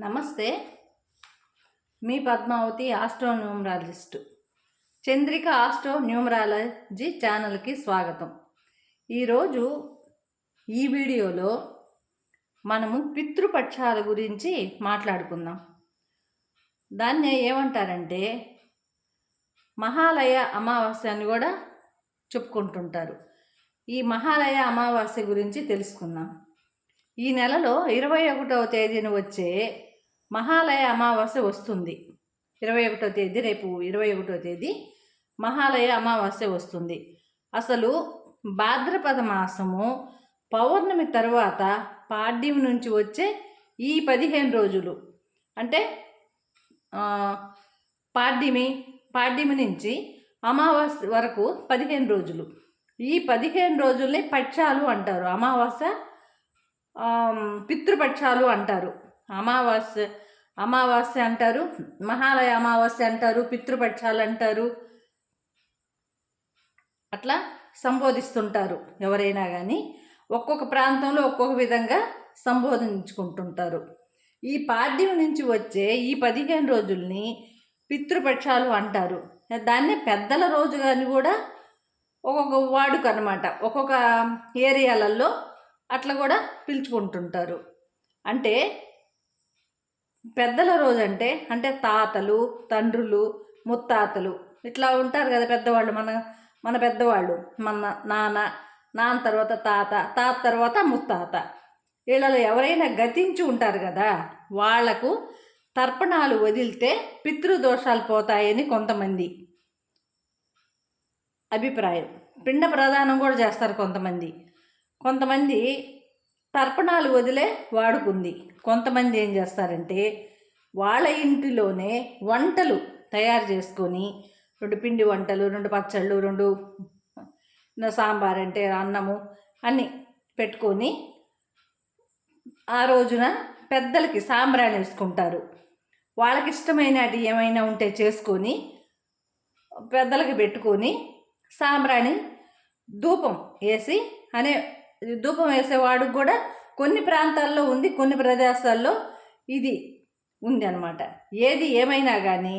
నమస్తే. మీ Padmavathi astro numerologist Chandrika astro numerology ఛానల్కి స్వాగతం. ఈరోజు ఈ వీడియోలో మనము పితృపక్షాల గురించి మాట్లాడుకుందాం. దాన్ని ఏమంటారంటే మహాలయ అమావాస్య అని కూడా చెప్పుకుంటుంటారు. ఈ మహాలయ అమావాస్య గురించి తెలుసుకుందాం. ఈ నెలలో ఇరవై ఒకటవ తేదీన వచ్చే మహాలయ అమావాస్య వస్తుంది. ఇరవై ఒకటో తేదీ రేపు ఇరవై ఒకటో తేదీ మహాలయ అమావాస్య వస్తుంది. అసలు భాద్రపద మాసము పౌర్ణమి తర్వాత పాడ్యం నుంచి వచ్చే ఈ పదిహేను రోజులు. అంటే పాడ్యమి పాడ్యమి నుంచి అమావాస్య వరకు పదిహేను రోజులు. ఈ పదిహేను రోజుల్ని పక్షాలు అంటారు. అమావాస్య పితృపక్షాలు అంటారు. అమావాస్య అమావాస్య అంటారు మహాలయ అమావాస్య అంటారు పితృపక్షాలు అంటారు. అట్లా సంబోధిస్తుంటారు ఎవరైనా కానీ ఒక్కొక్క ప్రాంతంలో ఒక్కొక్క విధంగా సంబోధించుకుంటుంటారు. ఈ పాడ్యం నుంచి వచ్చే ఈ పదిహేను రోజుల్ని పితృపక్షాలు అంటారు. దాన్నే పెద్దల రోజు కానీ కూడా ఒక్కొక్క వాడుక అనమాట ఒక్కొక్క ఏరియాలలో అట్లా కూడా పిలుచుకుంటుంటారు. అంటే పెద్దల రోజు అంటే అంటే తాతలు తండ్రులు ముత్తాతలు ఇట్లా ఉంటారు కదా పెద్దవాళ్ళు మన మన పెద్దవాళ్ళు మన నాన్న నాన్న తర్వాత తాత తాత తర్వాత ముత్తాత. వీళ్ళలో ఎవరైనా గతించి ఉంటారు కదా వాళ్ళకు తర్పణాలు వదిలితే పితృదోషాలు పోతాయని కొంతమంది అభిప్రాయం. పిండ ప్రదానం కూడా చేస్తారు కొంతమంది. కొంతమంది తర్పణాలు వదిలే వాడుకుంది. కొంతమంది ఏం చేస్తారంటే వాళ్ళ ఇంటిలోనే వంటలు తయారు చేసుకొని రెండు పిండి వంటలు రెండు పచ్చళ్ళు రెండు సాంబార్ అంటే అన్నము అన్నీ పెట్టుకొని ఆ రోజున పెద్దలకి సాంబ్రాణి వేసుకుంటారు. వాళ్ళకి ఇష్టమైనటి ఏమైనా ఉంటే చేసుకొని పెద్దలకి పెట్టుకొని సాంబ్రాణి ధూపం వేసి అనే ధూపం వేసేవాడు కూడా కొన్ని ప్రాంతాల్లో ఉంది కొన్ని ప్రదేశాల్లో ఇది ఉంది అనమాట ఏది ఏమైనా కానీ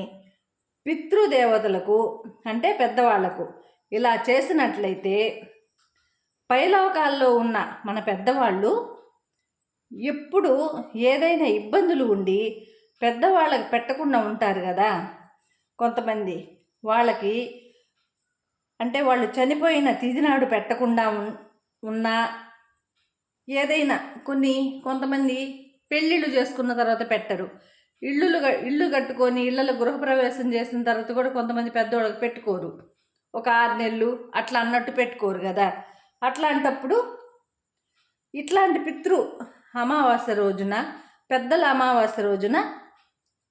పితృదేవతలకు అంటే పెద్దవాళ్ళకు ఇలా చేసినట్లయితే పైలోకాల్లో ఉన్న మన పెద్దవాళ్ళు ఎప్పుడు ఏదైనా ఇబ్బందులు ఉండి పెద్దవాళ్ళకి పెట్టకుండా ఉంటారు కదా. కొంతమంది వాళ్ళకి అంటే వాళ్ళు చనిపోయిన తిదినాడు పెట్టకుండా ఉన్నా ఏదైనా కొన్ని కొంతమంది పెళ్ళిళ్ళు చేసుకున్న తర్వాత పెట్టరు. ఇల్లులు ఇళ్ళు ఇల్లు కట్టుకొని ఇళ్ళలో గృహప్రవేశం చేసిన తర్వాత కూడా కొంతమంది పెద్దవాళ్ళకి పెట్టుకోరు. ఒక ఆరు నెలలు అట్లా అన్నట్టు పెట్టుకోరు కదా. అట్లాంటప్పుడు ఇట్లాంటి పితృ అమావాస్య రోజున పెద్దల అమావాస్య రోజున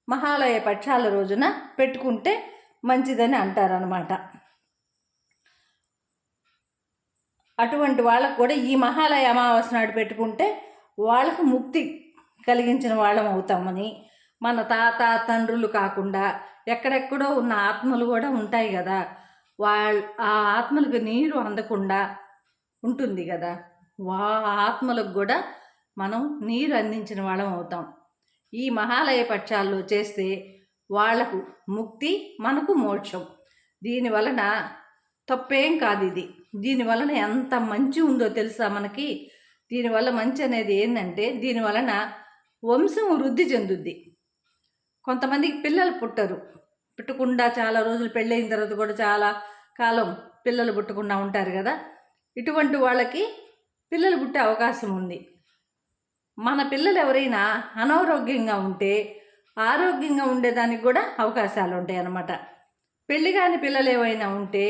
మహాలయ పక్షాల రోజున పెట్టుకుంటే మంచిదని అంటారనమాట అటువంటి వాళ్ళకు కూడా ఈ మహాలయ అమావాస్య నాడు పెట్టుకుంటే వాళ్ళకు ముక్తి కలిగించిన వాళ్ళం అవుతామని మన తాత తండ్రులు కాకుండా ఎక్కడెక్కడో ఉన్న ఆత్మలు కూడా ఉంటాయి కదా. వాళ్ళ ఆ ఆత్మలకు నీరు అందకుండా ఉంటుంది కదా. వా ఆత్మలకు కూడా మనం నీరు అందించిన వాళ్ళం అవుతాం. ఈ మహాలయ పక్షాల్లో చేస్తే వాళ్ళకు ముక్తి మనకు మోక్షం. దీని వలన తప్పేం కాదు ఇది. దీనివలన ఎంత మంచి ఉందో తెలుసా మనకి? దీనివల్ల మంచి అనేది ఏంటంటే దీని వలన వంశం వృద్ధి చెందుద్ది. కొంతమందికి పిల్లలు పుట్టరు. పుట్టకుండా చాలా రోజులు పెళ్ళైన తర్వాత కూడా చాలా కాలం పిల్లలు పుట్టకుండా ఉంటారు కదా. ఇటువంటి వాళ్ళకి పిల్లలు పుట్టే అవకాశం ఉంది. మన పిల్లలు ఎవరైనా అనారోగ్యంగా ఉంటే ఆరోగ్యంగా ఉండేదానికి కూడా అవకాశాలు ఉంటాయి అన్నమాట పెళ్ళి కాని పిల్లలు ఏవైనా ఉంటే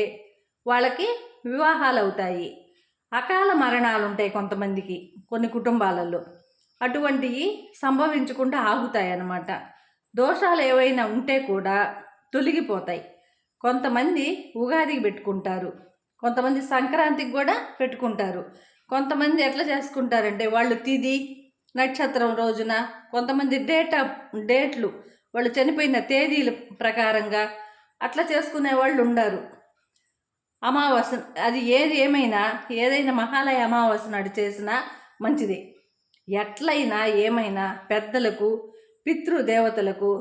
వాళ్ళకి వివాహాలు అవుతాయి అకాల మరణాలు ఉంటాయి కొంతమందికి కొన్ని కుటుంబాలలో. అటువంటివి సంభవించకుండా ఆగుతాయి అన్నమాట దోషాలు ఏవైనా ఉంటే కూడా తొలగిపోతాయి. కొంతమంది ఉగాదికి పెట్టుకుంటారు. కొంతమంది సంక్రాంతికి కూడా పెట్టుకుంటారు. కొంతమంది ఎట్లా చేసుకుంటారంటే వాళ్ళు తిది నక్షత్రం రోజున కొంతమంది డేట్ ఆఫ్ డేట్లు వాళ్ళు చనిపోయిన తేదీల ప్రకారంగా అట్లా చేసుకునే వాళ్ళు ఉండరు అమావాస్య అది ఏది ఏమైనా ఏదైనా మహాలయ అమావాస్య నాడు చేసినా మంచిది. ఎట్లయినా ఏమైనా పెద్దలకు పితృదేవతలకు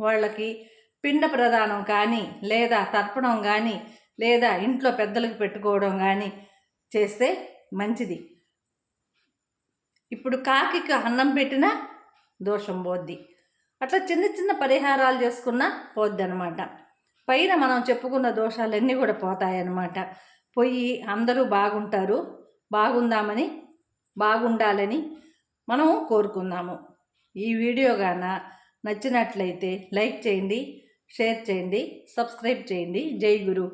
వాళ్ళకి పిండ ప్రదానం కానీ లేదా తర్పణం కానీ లేదా ఇంట్లో పెద్దలకు పెట్టుకోవడం కానీ చేస్తే మంచిది. ఇప్పుడు కాకికి అన్నం పెట్టినా దోషం పోద్ది. అట్లా చిన్న చిన్న పరిహారాలు చేసుకున్నా పోద్ది అనమాట పైన మనం చెప్పుకున్న దోషాలన్నీ కూడా పోతాయన్నమాట. పోయి అందరూ బాగుంటారు బాగుందామని బాగుండాలని మనము కోరుకుందాము. ఈ వీడియో గాన నచ్చినట్లయితే లైక్ చేయండి షేర్ చేయండి సబ్స్క్రైబ్ చేయండి. జై గురు.